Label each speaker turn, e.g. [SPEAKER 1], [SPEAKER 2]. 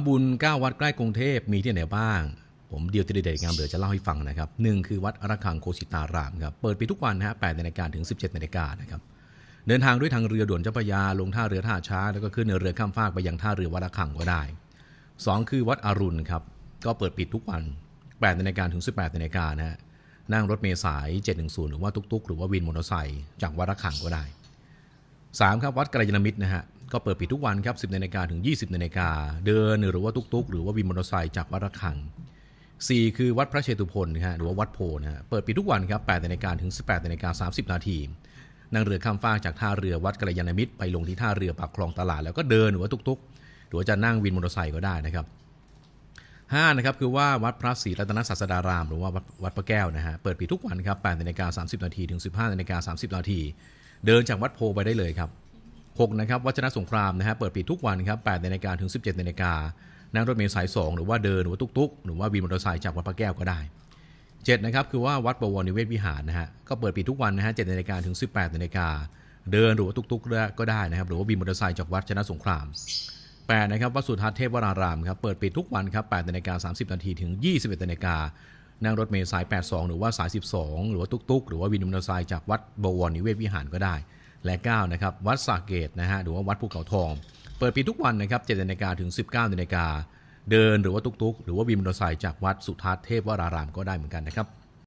[SPEAKER 1] ำบุญ 9 วัดใกล้กรุงเทพมีที่ไหนบ้าง ผมเดียวติดเดชงามเดี๋ยวจะเล่าให้ฟังนะครับหนึ่งคือวัดอระฆังโคสิตารามครับเปิดปิดทุกวันนะฮะ8นาฬิกาถึง 17นาฬิกานะครับเดินทางด้วยทางเรือด่วนเจ้าพระยาลงท่าเรือท่าช้างแล้วก็ขึ้นเรือข้ามฟากไปยังท่าเรือวัดอระฆังก็ได้สองคือวัดอรุณครับก็เปิดปิดทุกวัน8นาฬิกาถึง 18นาฬิกานะฮะนั่งรถเมล์สาย 710 หรือว่าตุกๆ หรือว่าวินมอเตอร์ไซค์จากวัดระฆังก็ได้ 3 ครับ วัดกัลยาณมิตรนะฮะ ก็เปิดปิดทุกวันครับ 10นาฬิกาถึง 20นาฬิกาเดินหรือว่าตุกๆ หรือว่าวินมอเตอร์ไซค์จากวัดระฆัง 4 คือวัดพระเชตุพนนะฮะหรือว่าวัดโพนะฮะเปิดปิดทุกวันครับ8นาฬิกาถึง 18นาฬิกา30 นาทีนั่งเรือข้ามฟากจากท่าเรือวัดกัลยาณมิตรไปลงที่ท่าเรือปากคลองตลาดแล้วก็เดินหรือว่าตุกๆ หรือว่าจะนั่งวินมอเตอร์ไซค์ก็ได้นะครับ5นะครับคือว่าวัดพระศรีรัตนศาสดาราม หรือว่าวัดวัดพระแก้วนะฮะเปิดปิดทุกวันครับ8นาฬิกา30 นาทีถึง 15นาฬิกา30 นาทีเดินจากวัดโพไปได้เลยครับ 6นะครับวัชนะสงครามนะฮะเปิดปิดทุกวันครับ8นาฬิกาถึง 17นาฬิกานั่งรถเมล์สาย 2 หรือว่าเดินหรือว่าตุกๆ หรือว่าวินมอเตอร์ไซค์จากวัดพระแก้วก็ได้7นะครับคือว่าวัดบวรนิเวศวิหารนะฮะก็เปิดปิดทุกวันนะฮะ7นาฬิกาถึง 18นาฬิกาเดินหรือว่าตุกๆก็ได้นะครับหรือว่าวินมอเตอร์ไซค์จากวัดชนะสงคราม8นะครับวัดสุทัศน์เทพวรารามครับเปิดปิดทุกวันครับ8นาฬิกา30นาทีถึง 21นาฬิกานั่งรถเมล์สาย 82 หรือว่าสาย 12 หรือว่าตุกๆ หรือว่าวินมอเตอร์ไซค์จากวัดบวรนิเวศวิหารก็ได้ และ9นะครับวัดสาเกตนะฮะหรือว่าวัดภูเขาทอง เปิดปิดทุกวันนะครับ7นาฬิกาถึง 19นาฬิกาเดินหรือว่าตุกๆ หรือว่าวินมอเตอร์ไซค์จากวัดสุทัศน์เทพวรารามก็ได้เหมือนกันนะครับ